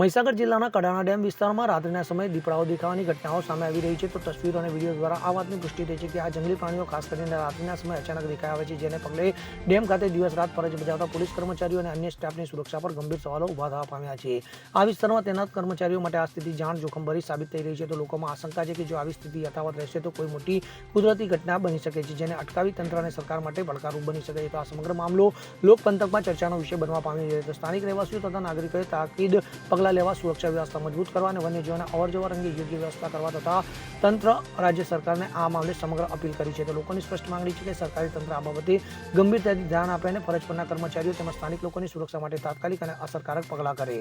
મહીસાગર જિલ્લાના કડાણા ડેમ વિસ્તારમાં રાત્રિના સમયે દીપડાઓ દેખાવાની ઘટનાઓ સામે આવી રહી છે. તો તસવીરો અને વીડિયો દ્વારા આ વાતની પુષ્ટિ થઈ છે કે આ જંગલી પ્રાણીઓ ખાસ કરીને રાત્રિના સમયે અચાનક દેખાઈ આવે છે, જેને પગલે ડેમ ખાતે દિવસ રાત ફરજ બજાવતા પોલીસ કર્મચારીઓ અને અન્ય સ્ટાફની સુરક્ષા પર ગંભીર સવાલો ઊભા થવા પામ્યા છે. આ વિસ્તારમાં તૈનાત કર્મચારીઓ માટે આ સ્થિતિ જાણ જોખમભરી સાબિત થઈ રહી છે. તો લોકોમાં આશંકા છે કે જો આવી સ્થિતિ યથાવત રહેશે, તો કોઈ મોટી કુદરતી ઘટના બની શકે છે, જેને અટકાવી તંત્ર અને સરકાર માટે પડકારરૂપ બની શકે છે. તો આ સમગ્ર મામલો લોકપંથકમાં ચર્ચાનો વિષય બનવા પામ્યો છે. તો સ્થાનિક રહેવાસીઓ તથા નાગરિકોએ તાકીદ પગલાં લેવા, સુરક્ષા વ્યવસ્થા મજબૂત કરવા અને વન્યજીવોના અવરજવર અંગે યોગ્ય વ્યવસ્થા કરવા તથા તંત્ર, રાજ્ય સરકારને આ મામલે સમગ્ર અપીલ કરી છે. તો લોકોની સ્પષ્ટ માંગણી છે કે સરકારી તંત્ર આ બાબતે ગંભીરતાથી ધ્યાન આપે અને ફરજ પરના કર્મચારીઓ તેમજ સ્થાનિક લોકોની સુરક્ષા માટે તાત્કાલિક અને અસરકારક પગલાં કરે.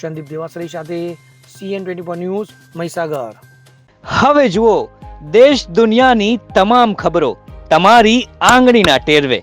સંદીપ દેવાસરી સાથે સીએન ટ્વેન્ટી ન્યૂઝ, મહીસાગર. હવે જુઓ, દેશ દુનિયાની તમામ ખબરો તમારી આંગળીના ટેરવે.